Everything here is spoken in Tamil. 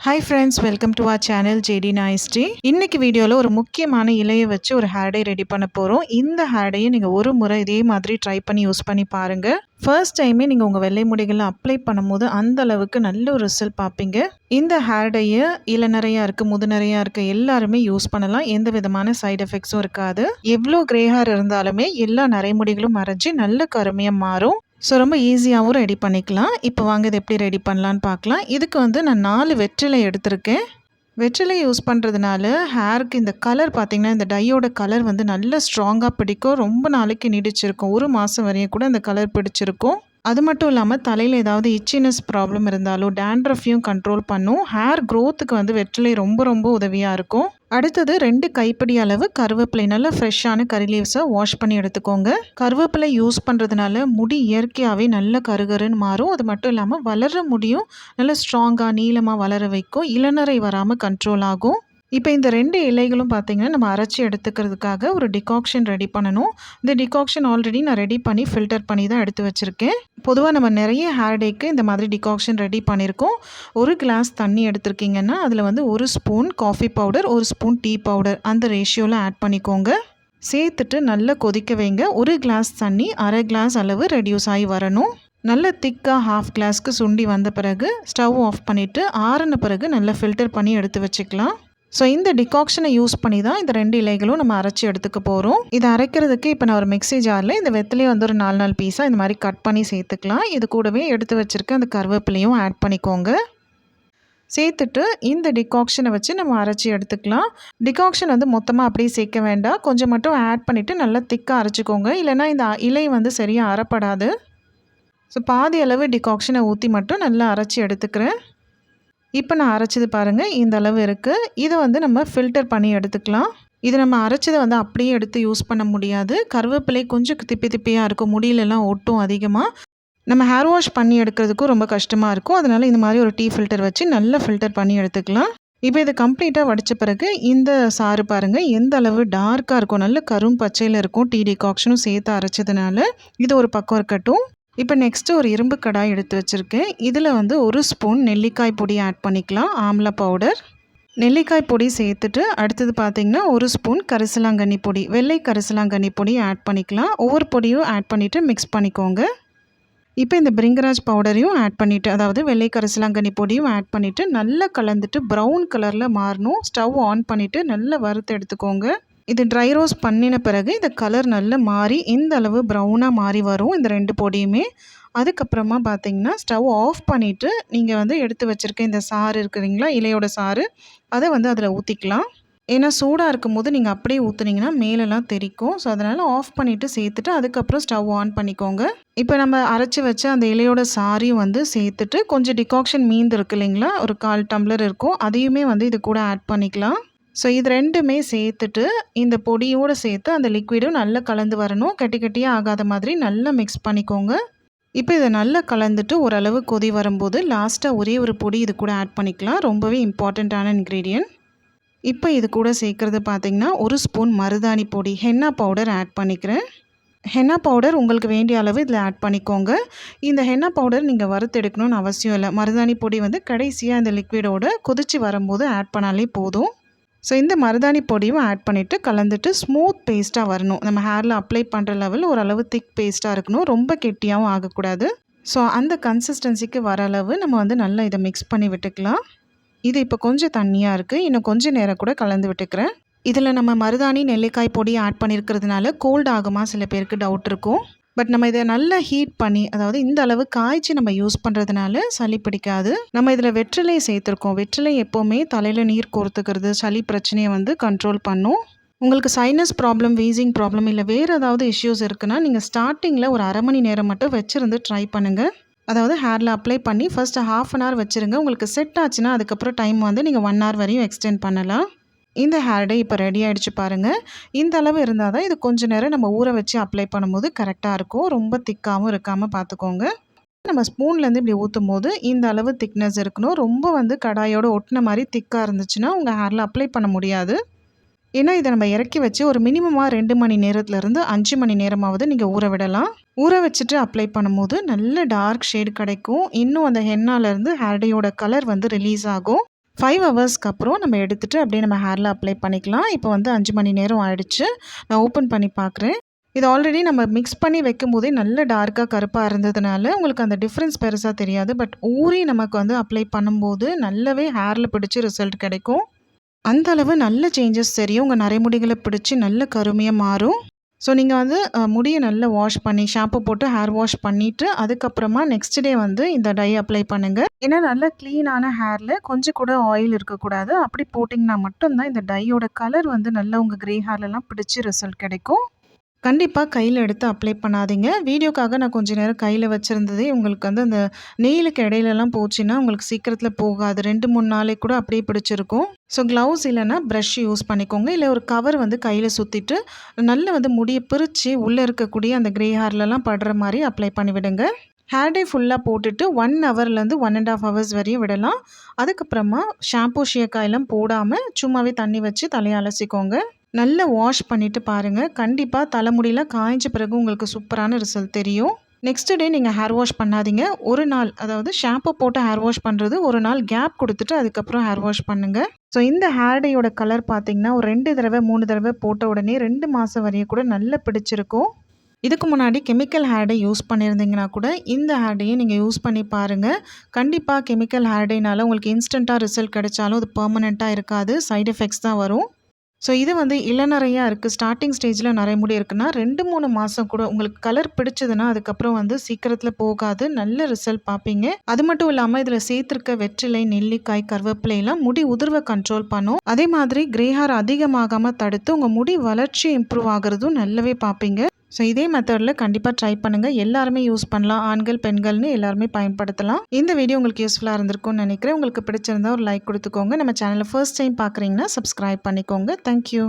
Hi friends welcome to our channel JD நாய்ஸ்டி இன்னைக்கு வீடியோவில் ஒரு முக்கியமான இலையை வச்சு ஒரு ஹேர் டை ரெடி பண்ண போகிறோம் இந்த ஹேர் டையை நீங்கள் ஒரு முறை இதே மாதிரி ட்ரை பண்ணி யூஸ் பண்ணி பாருங்கள் ஃபர்ஸ்ட் டைமே நீங்கள் உங்கள் வெள்ளை முடிகளை அப்ளை பண்ணும்போது அந்த அளவுக்கு நல்ல ஒரு ரிசல்ட் பார்ப்பீங்க இந்த ஹேர் டையை நிறையா இருக்குது முதுநறையாக இருக்குது எல்லாருமே யூஸ் பண்ணலாம். எந்த விதமான சைட் எஃபெக்ட்ஸும் இருக்காது. எவ்வளோ கிரே ஹேர் இருந்தாலுமே எல்லா நரைமுடிகளும் மறைஞ்சு நல்ல கருமையாக மாறும். ஸோ ரொம்ப ஈஸியாகவும் ரெடி பண்ணிக்கலாம். இப்போ வாங்க இது எப்படி ரெடி பண்ணலான்னு பார்க்கலாம். இதுக்கு வந்து நான் நாலு வெற்றிலை எடுத்திருக்கேன். வெற்றிலை யூஸ் பண்ணுறதுனால ஹேருக்கு இந்த கலர் பார்த்திங்கன்னா இந்த டையோட கலர் வந்து நல்ல ஸ்ட்ராங்காக பிடிக்கும். ரொம்ப நாளைக்கு நீடிச்சிருக்கும். ஒரு மாதம் வரையும் கூட இந்த கலர் பிடிச்சிருக்கும். அது மட்டும் இல்லாமல் தலையில் ஏதாவது இச்சினஸ் ப்ராப்ளம் இருந்தாலும் டேண்ட்ரஃபையும் கண்ட்ரோல் பண்ணும். ஹேர் க்ரோத்துக்கு வந்து வெற்றிலை ரொம்ப ரொம்ப உதவியாக இருக்கும். அடுத்தது ரெண்டு கைப்பிடி அளவு கருவேப்பிலை. நல்லா ஃப்ரெஷ்ஷான கறி லீவ்ஸை வாஷ் பண்ணி எடுத்துக்கோங்க. கருவேப்பிலை யூஸ் பண்ணுறதுனால முடி இயற்கையாகவே நல்ல கருகருன்னு மாறும். அது மட்டும் இல்லாமல் வளர முடியும். நல்ல ஸ்ட்ராங்காக நீளமாக வளர வைக்கும். இளநரை வராமல் கண்ட்ரோல் ஆகும். இப்போ இந்த ரெண்டு இலைகளும் பார்த்திங்கன்னா நம்ம அரைச்சி எடுத்துக்கிறதுக்காக ஒரு டிகாக்ஷன் ரெடி பண்ணணும். இந்த டிகாக்ஷன் ஆல்ரெடி நான் ரெடி பண்ணி ஃபில்டர் பண்ணி தான் எடுத்து வச்சுருக்கேன். பொதுவாக நம்ம நிறைய ஹேர் டேக்கு இந்த மாதிரி டிகாக்ஷன் ரெடி பண்ணியிருக்கோம். ஒரு கிளாஸ் தண்ணி எடுத்திருக்கீங்கன்னா அதில் வந்து ஒரு ஸ்பூன் காஃபி பவுடர் ஒரு ஸ்பூன் டீ பவுடர் அந்த ரேஷியோவில் ஆட் பண்ணிக்கோங்க. சேர்த்துட்டு நல்லா கொதிக்க வைங்க. ஒரு கிளாஸ் தண்ணி அரை கிளாஸ் அளவு ரெடியூஸ் ஆகி வரணும். நல்ல திக்காக ஹாஃப் கிளாஸ்க்கு சுண்டி வந்த பிறகு ஸ்டவ் ஆஃப் பண்ணிவிட்டு ஆறின பிறகு நல்லா ஃபில்டர் பண்ணி எடுத்து வச்சுக்கலாம். ஸோ இந்த டிகாக்ஷனை யூஸ் பண்ணி தான் இந்த ரெண்டு இலைகளும் நம்ம அரைச்சி எடுத்துக்க போகிறோம் இதை அரைக்கிறதுக்கு இப்போ நான் ஒரு மிக்சி ஜாரில் இந்த வெத்திலையை வந்து ஒரு நாலு நாலு பீஸாக இந்த மாதிரி கட் பண்ணி சேர்த்துக்கலாம். இது கூடவே எடுத்து வச்சுருக்க அந்த கருவேப்பிலையும் ஆட் பண்ணிக்கோங்க. சேர்த்துட்டு இந்த டிகாக்ஷனை வச்சு நம்ம அரைச்சி எடுத்துக்கலாம். டிகாக்ஷன் வந்து மொத்தமாக அப்படியே சேர்க்க வேண்டாம். கொஞ்சம் மட்டும் ஆட் பண்ணிவிட்டு நல்லா திக்காக அரைச்சிக்கோங்க. இல்லைனா இந்த இலை வந்து சரியாக அரைப்படாது ஸோ பாதி அளவு டிகாக்ஷனை ஊற்றி மட்டும் நல்லா அரைச்சி எடுத்துக்கிறேன். இப்போ நான் அரைச்சது பாருங்கள் இந்த அளவு இருக்குது இதை வந்து நம்ம ஃபில்டர் பண்ணி எடுத்துக்கலாம். இது நம்ம அரைச்சதை வந்து அப்படியே எடுத்து யூஸ் பண்ண முடியாது. கருவேப்பிலை கொஞ்சம் திப்பி திப்பியாக இருக்கும். முடியிலெல்லாம் ஒட்டும் அதிகமாக நம்ம ஹேர் வாஷ் பண்ணி எடுக்கிறதுக்கும் ரொம்ப கஷ்டமாக இருக்கும். அதனால் இந்த மாதிரி ஒரு டீ ஃபில்டர் வச்சு நல்லா ஃபில்டர் பண்ணி எடுத்துக்கலாம். இப்போ இதை கம்ப்ளீட்டாக வடித்த பிறகு இந்த சாறு பாருங்கள் எந்த அளவு டார்க்காக இருக்கும். நல்ல கரும் பச்சையில் இருக்கும். டீ டிகாக்ஷனும் சேர்த்து அரைச்சதுனால இது ஒரு பக்கம் இருக்கட்டும். இப்போ நெக்ஸ்ட்டு ஒரு இரும்பு கடாய் எடுத்து வச்சுருக்கேன். இதில் வந்து ஒரு ஸ்பூன் நெல்லிக்காய் பொடி ஆட் பண்ணிக்கலாம். ஆம்லா பவுடர் நெல்லிக்காய் பொடி சேர்த்துட்டு அடுத்தது பார்த்திங்கன்னா ஒரு ஸ்பூன் கரிசலாங்கண்ணி பொடி வெள்ளை கரிசலாங்கண்ணி பொடி ஆட் பண்ணிக்கலாம். ஒவ்வொரு பொடியும் ஆட் பண்ணிவிட்டு மிக்ஸ் பண்ணிக்கோங்க. இப்போ இந்த பிரிங்கராஜ் பவுடரையும் ஆட் பண்ணிவிட்டு அதாவது வெள்ளை கரிசலாங்கண்ணி பொடியும் ஆட் பண்ணிவிட்டு நல்லா கலந்துட்டு ப்ரௌன் கலரில் மாறணும். ஸ்டவ் ஆன் பண்ணிவிட்டு நல்லா வறுத்து எடுத்துக்கோங்க. இது ட்ரை ரோஸ் பண்ணின பிறகு இந்த கலர் நல்லா மாறி இந்த அளவு ப்ரௌனாக மாறி வரும் இந்த ரெண்டு பொடியுமே. அதுக்கப்புறமா பார்த்தீங்கன்னா ஸ்டவ் ஆஃப் பண்ணிவிட்டு நீங்கள் வந்து எடுத்து வச்சுருக்க இந்த சாறு இருக்குதுங்களா இலையோட சாறு அதை வந்து அதில் ஊற்றிக்கலாம் ஏன்னா சூடாக இருக்கும் போது நீங்கள் அப்படியே ஊற்றுனீங்கன்னா மேலெல்லாம் தெரிக்கும். ஸோ அதனால் ஆஃப் பண்ணிவிட்டு சேர்த்துட்டு அதுக்கப்புறம் ஸ்டவ் ஆன் பண்ணிக்கோங்க. இப்போ நம்ம அரைச்சி வச்ச அந்த இலையோட சாரியும் வந்து சேர்த்துட்டு கொஞ்சம் டிகாக்ஷன் மீந்து இருக்கு இல்லைங்களா ஒரு கால் டம்ளர் இருக்கும் அதையுமே வந்து இது கூட ஆட் பண்ணிக்கலாம். ஸோ இது ரெண்டுமே சேர்த்துட்டு இந்த பொடியோடு சேர்த்து அந்த லிக்விடும் நல்லா கலந்து வரணும். கட்டி கட்டியாக ஆகாத மாதிரி நல்லா மிக்ஸ் பண்ணிக்கோங்க. இப்போ இதை நல்லா கலந்துட்டு ஓரளவு கொதி வரும்போது லாஸ்ட்டாக ஒரே ஒரு பொடி இது கூட ஆட் பண்ணிக்கலாம். ரொம்பவே இம்பார்ட்டண்ட்டான இன்க்ரீடியன்ட் இப்போ இது கூட சேர்க்குறது பார்த்திங்கன்னா ஒரு ஸ்பூன் மருதாணி பொடி ஹென்னா பவுடர் ஆட் பண்ணிக்கிறேன். ஹென்னா பவுடர் உங்களுக்கு வேண்டிய அளவு இதில் ஆட் பண்ணிக்கோங்க. இந்த ஹென்னா பவுடர் நீங்கள் வறுத்தெடுக்கணும்னு அவசியம் இல்லை. மருதாணி பொடி வந்து கடைசியாக இந்த லிக்விடோட கொதித்து வரும்போது ஆட் பண்ணாலே போதும். ஸோ இந்த மருதாணி பொடியும் ஆட் பண்ணிவிட்டு கலந்துட்டு ஸ்மூத் பேஸ்ட்டாக வரணும். நம்ம ஹேரில் அப்ளை பண்ணுற லெவல் ஓரளவு திக் பேஸ்ட்டாக இருக்கணும். ரொம்ப கெட்டியாகவும் ஆகக்கூடாது. ஸோ அந்த கன்சிஸ்டன்சிக்கு வர அளவு நம்ம வந்து நல்லா இதை மிக்ஸ் பண்ணி விட்டுக்கலாம். இது இப்போ கொஞ்சம் தண்ணியாக இருக்குது இன்னும் கொஞ்சம் நேரம் கூட கலந்து விட்டுக்கிறேன். இதில் நம்ம மருதாணி நெல்லிக்காய் பொடி ஆட் பண்ணியிருக்கிறதுனால கோல்ட் ஆகுமா சில பேருக்கு டவுட் இருக்கும். பட் நம்ம இதை நல்லா ஹீட் பண்ணி அதாவது இந்த அளவு காய்ச்சி நம்ம யூஸ் பண்ணுறதுனால சளி பிடிக்காது. நம்ம இதில் வெற்றிலை சேர்த்துருக்கோம். வெற்றிலை எப்போவுமே தலையில் நீர் கோர்த்துக்கிறது சளி பிரச்சனையை வந்து கண்ட்ரோல் பண்ணும். உங்களுக்கு சைனஸ் ப்ராப்ளம் வீசிங் ப்ராப்ளம் இல்லை வேறு ஏதாவது இஷ்யூஸ் இருக்குன்னா நீங்கள் ஸ்டார்டிங்கில் ஒரு அரை மணி நேரம் மட்டும் வச்சுருந்து ட்ரை பண்ணுங்கள் அதாவது ஹேரில் அப்ளை பண்ணி ஃபஸ்ட்டு ஹாஃப் அன் ஹவர் வச்சுருங்க. உங்களுக்கு செட் ஆச்சுன்னா அதுக்கப்புறம் டைம் வந்து நீங்கள் ஒன் ஹவர் வரையும் எக்ஸ்டெண்ட் பண்ணலாம். இந்த ஹேர் டே இப்போ ரெடி ஆகிடுச்சு பாருங்கள் இந்த அளவு இருந்தால் தான் இது கொஞ்சம் நேரம் நம்ம ஊற வச்சு அப்ளை பண்ணும்போது கரெக்டாக இருக்கும். ரொம்ப திக்காகவும் இருக்காமல் பார்த்துக்கோங்க நம்ம ஸ்பூன்லேருந்து இப்படி ஊற்றும் போது இந்த அளவு திக்னஸ் இருக்கணும். ரொம்ப வந்து கடாயோடு ஒட்டின மாதிரி திக்காக இருந்துச்சுன்னா உங்கள் ஹேரில் அப்ளை பண்ண முடியாது. ஏன்னா இதை நம்ம இறக்கி வச்சு ஒரு மினிமமாக ரெண்டு மணி நேரத்துலேருந்து அஞ்சு மணி நேரமாவது நீங்கள் ஊற விடலாம். ஊற வச்சுட்டு அப்ளை பண்ணும்போது நல்ல டார்க் ஷேடு கிடைக்கும். இன்னும் அந்த ஹென்னாலேருந்து ஹேர்டையோட கலர் வந்து ரிலீஸ் ஆகும். ஃபைவ் ஹவர்ஸ்க்கு அப்புறம் நம்ம எடுத்துகிட்டு அப்படியே நம்ம ஹேரில் அப்ளை பண்ணிக்கலாம். இப்போ வந்து அஞ்சு மணி நேரம் ஆயிடுச்சு. நான் ஓப்பன் பண்ணி பார்க்குறேன். இது ஆல்ரெடி நம்ம மிக்ஸ் பண்ணி வைக்கும் போதே நல்ல டார்க்காக கருப்பாக இருந்ததுனால உங்களுக்கு அந்த டிஃப்ரென்ஸ் பெருசாக தெரியாது. பட் ஊறி நமக்கு வந்து அப்ளை பண்ணும்போது நல்லாவே ஹேரில் பிடிச்சி ரிசல்ட் கிடைக்கும். அந்த அளவு நல்ல சேஞ்சஸ் தெரியும். உங்கள் நரைமுடிகளை பிடிச்சி நல்ல கருமையாக மாறும். ஸோ நீங்கள் வந்து முடியை நல்லா வாஷ் பண்ணி ஷாம்பு போட்டு ஹேர் வாஷ் பண்ணிவிட்டு அதுக்கப்புறமா நெக்ஸ்ட் டே வந்து இந்த டை அப்ளை பண்ணுங்கள் ஏன்னா நல்லா க்ளீனான ஹேரில் கொஞ்சம் கூட ஆயில் இருக்கக்கூடாது. அப்படி போட்டிங்கன்னா மட்டும்தான் இந்த டையோட கலர் வந்து நல்லா உங்கள் க்ரே ஹேர்லலாம் பிடிச்சி ரிசல்ட் கிடைக்கும். கண்டிப்பாக கையில் எடுத்து அப்ளை பண்ணாதீங்க. வீடியோக்காக நான் கொஞ்ச நேரம் கையில் வச்சுருந்ததே உங்களுக்கு வந்து அந்த நெயிலுக்கு இடையிலலாம் போச்சுன்னா உங்களுக்கு சீக்கிரத்தில் போகாது. ரெண்டு மூணு நாளைக்கு கூட அப்படியே பிடிச்சிருக்கும். ஸோ க்ளவுஸ் இல்லைன்னா ப்ரஷ் யூஸ் பண்ணிக்கோங்க. இல்லை ஒரு கவர் வந்து கையில் சுற்றிட்டு நல்லா வந்து முடியை பிரித்து உள்ளே இருக்கக்கூடிய அந்த க்ரே ஹேர்லலாம் படுற மாதிரி அப்ளை பண்ணி விடுங்க ஹேர் டே ஃபுல்லாக போட்டுட்டு ஒன் ஹவர்லேருந்து ஒன் அண்ட் ஆஃப் ஹவர்ஸ் வரையும் விடலாம். அதுக்கப்புறமா ஷாம்பூ ஷியக்காயெல்லாம் போடாமல் சும்மாவே தண்ணி வச்சு தலையை அலசிக்கோங்க. நல்லா வாஷ் பண்ணிவிட்டு பாருங்கள் கண்டிப்பாக தலைமுடியில் காய்ஞ்ச பிறகு உங்களுக்கு சூப்பரான ரிசல்ட் தெரியும். நெக்ஸ்ட் டே நீங்கள் ஹேர் வாஷ் பண்ணாதீங்க. ஒரு நாள் அதாவது ஷாம்பு போட்டு ஹேர் வாஷ் பண்ணுறது ஒரு நாள் கேப் கொடுத்துட்டு அதுக்கப்புறம் ஹேர் வாஷ் பண்ணுங்கள் ஸோ இந்த ஹேர் டேயோட கலர் பார்த்தீங்கன்னா ஒரு ரெண்டு தடவை மூணு தடவை போட்ட உடனே ரெண்டு மாதம் வரையும் கூட நல்லா பிடிச்சிருக்கும். இதுக்கு முன்னாடி கெமிக்கல் ஹேர் டே யூஸ் பண்ணியிருந்தீங்கன்னா கூட இந்த ஹேர் டேயை நீங்கள் யூஸ் பண்ணி பாருங்கள் கண்டிப்பாக கெமிக்கல் ஹேர்டேனால உங்களுக்கு இன்ஸ்டண்ட்டாக ரிசல்ட் கிடைச்சாலும் அது பர்மனெண்ட்டாக இருக்காது. சைடு எஃபெக்ட்ஸ் தான் வரும். ஸோ இது வந்து இளநறையாக இருக்குது ஸ்டார்டிங் ஸ்டேஜில் நிறைய முடி இருக்குன்னா ரெண்டு மூணு மாதம் கூட உங்களுக்கு கலர் பிடிச்சதுன்னா அதுக்கப்புறம் வந்து சீக்கிரத்தில் போகாது. நல்ல ரிசல்ட் பார்ப்பீங்க அது மட்டும் இல்லாமல் இதில் சேர்த்துருக்க வெற்றிலை நெல்லிக்காய் கருவேப்பிலையெல்லாம் முடி உதிர்வை கண்ட்ரோல் பண்ணும். அதே மாதிரி கிரே ஹேர் அதிகமாகாமல் தடுத்து உங்கள் முடி வளர்ச்சி இம்ப்ரூவ் ஆகிறதும் நல்லாவே பார்ப்பீங்க ஸோ இதே மெத்தடில் கண்டிப்பாக ட்ரை பண்ணுங்கள் எல்லாருமே யூஸ் பண்ணலாம். ஆண்கள் பெண்கள்னு எல்லாருமே பயன்படுத்தலாம். இந்த வீடியோ உங்களுக்கு யூஸ்ஃபுல்லாக இருந்திருக்கும்னு நினைக்கிறேன். உங்களுக்கு பிடிச்சிருந்தா ஒரு லைக் கொடுத்துக்கோங்க. நம்ம சேனலை ஃபர்ஸ்ட் டைம் பார்க்குறீங்கன்னா சப்ஸ்கிரைப் பண்ணிக்கோங்க. Thank you